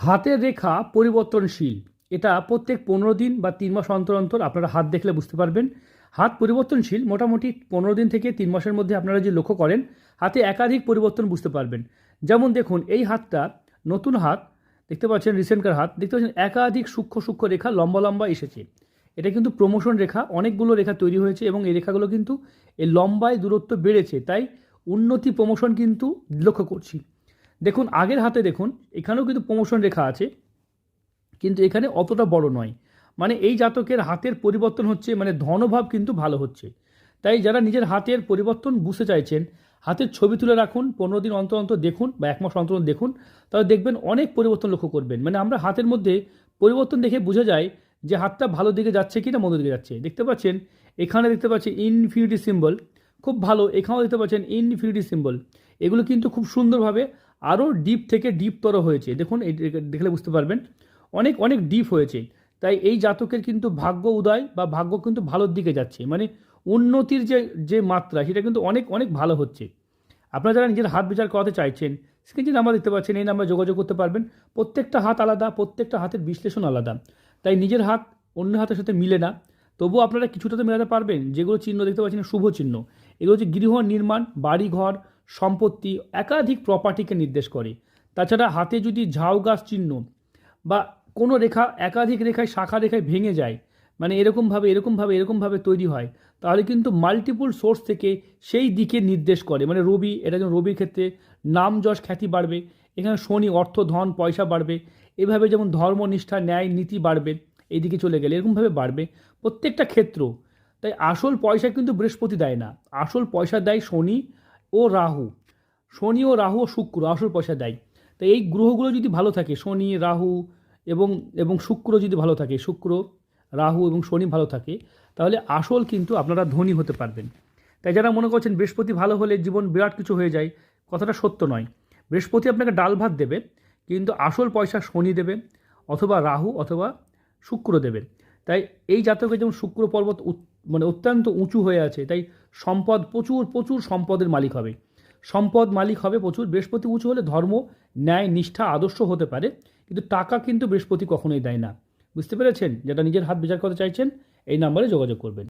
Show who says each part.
Speaker 1: হাতের রেখা পরিবর্তনশীল। এটা প্রত্যেক পনেরো দিন বা তিন মাস অন্তর অন্তর আপনারা হাত দেখলে বুঝতে পারবেন। হাত পরিবর্তনশীল মোটামুটি পনেরো দিন থেকে তিন মাসের মধ্যে আপনারা যে লক্ষ্য করেন, হাতে একাধিক পরিবর্তন বুঝতে পারবেন। যেমন দেখুন, এই হাতটা নতুন হাত, দেখতে পাচ্ছেন রিসেন্টকার হাত, দেখতে পাচ্ছেন একাধিক সূক্ষ্ম সূক্ষ্ম রেখা লম্বা লম্বা এসেছে। এটা কিন্তু প্রমোশন রেখা, অনেকগুলো রেখা তৈরি হয়েছে এবং এই রেখাগুলো কিন্তু এই লম্বায় দূরত্ব বেড়েছে। তাই উন্নতি প্রমোশন কিন্তু লক্ষ্য করছি। দেখুন, আগের হাতে দেখুন, এখানেও কিন্তু প্রমোশন রেখা আছে, কিন্তু এখানে অতটা বড় নয়। মানে এই জাতকের হাতের পরিবর্তন হচ্ছে মানে ধনভাব কিন্তু ভালো হচ্ছে। তাই যারা নিজের হাতের পরিবর্তন বুঝতে চাইছেন, হাতের ছবি তুলে রাখুন, পনেরো দিন অন্তর অন্তর দেখুন বা এক মাস অন্তর দেখুন, তাহলে দেখবেন অনেক পরিবর্তন লক্ষ্য করবেন। মানে আমরা হাতের মধ্যে পরিবর্তন দেখে বোঝা যায় যে হাতটা ভালো দিকে যাচ্ছে কি না মন্দ দিকে যাচ্ছে। দেখতে পাচ্ছেন, এখানে দেখতে পাচ্ছি ইনফিনিটি সিম্বল খুব ভালো, এখানেও দেখতে পাচ্ছেন ইনফিনিটি সিম্বল এগুলো কিন্তু খুব সুন্দরভাবে আরও ডিপ থেকে ডিপতর হয়েছে। দেখুন, এই দেখলে বুঝতে পারবেন, অনেক অনেক ডিপ হয়েছে। তাই এই জাতকের কিন্তু ভাগ্য উদয় বা ভাগ্য কিন্তু ভালোর দিকে যাচ্ছে। মানে উন্নতির যে যে মাত্রা, সেটা কিন্তু অনেক অনেক ভালো হচ্ছে। আপনারা যারা নিজের হাত বিচার করাতে চাইছেন স্ক্রিন যে নাম্বার দেখতে পাচ্ছেন, এই নাম্বারে যোগাযোগ করতে পারবেন। প্রত্যেকটা হাত আলাদা, প্রত্যেকটা হাতের বিশ্লেষণ আলাদা। তাই নিজের হাত অন্য হাতের সাথে মিলে না। তবুও আপনারা কিছুটা তো মেলাতে পারবেন। যেগুলো চিহ্ন দেখতে পাচ্ছেন, শুভ চিহ্ন। এগুলো হচ্ছে গৃহ নির্মাণ, বাড়িঘর সম্পত্তি একাধিক প্রপার্টিকে নির্দেশ করে। তাছাড়া হাতে যদি ঝাউ গাছ চিহ্ন বা কোনো রেখা একাধিক রেখায় শাখা রেখায় ভেঙে যায় মানে এরকমভাবে এরকমভাবে এরকমভাবে তৈরি হয়, তাহলে কিন্তু মাল্টিপুল সোর্স থেকে সেই দিকে নির্দেশ করে। মানে রবি, এটা যেমন রবির ক্ষেত্রে নাম যশ খ্যাতি বাড়বে, এখানে শনি অর্থ, ধন, পয়সা বাড়বে, এভাবে যেমন ধর্মনিষ্ঠা ন্যায়, নীতি বাড়বে, এইদিকে চলে গেলে এরকমভাবে বাড়বে প্রত্যেকটা ক্ষেত্র। তাই আসল পয়সা কিন্তু বৃহস্পতি দেয় না। আসল পয়সা দেয় শনি ও রাহু। শনি ও রাহু ও শুক্র আসল পয়সা দেয়। তাই এই গ্রহগুলো যদি ভালো থাকে, শনি, রাহু এবং এবং শুক্র যদি ভালো থাকে, শুক্র, রাহু এবং শনি ভালো থাকে, তাহলে আসল কিন্তু আপনারা ধনী হতে পারবেন। তাই যারা মনে করছেন বৃহস্পতি ভালো হলে জীবন বিরাট কিছু হয়ে যায়, কথাটা সত্য নয়। বৃহস্পতি আপনাকে ডাল ভাত দেবে, কিন্তু আসল পয়সা শনি দেবে অথবা রাহু অথবা শুক্র দেবে। তাই এই জাতকে যেমন শুক্র পর্বত মানে অত্যন্ত উঁচু হয়ে আছে, তাই সম্পদ, প্রচুর প্রচুর সম্পদের মালিক হবে। সম্পদ মালিক হবে প্রচুর, বৃহস্পতি উঁচু হলে ধর্ম, ন্যায়, নিষ্ঠা, আদর্শ হতে পারে, কিন্তু টাকা কিন্তু বৃহস্পতি কখনোই দেয় না। বুঝতে পেরেছেন? যেটা নিজের হাত বিচার করতে চাইছেন, এই নাম্বারে যোগাযোগ করবেন।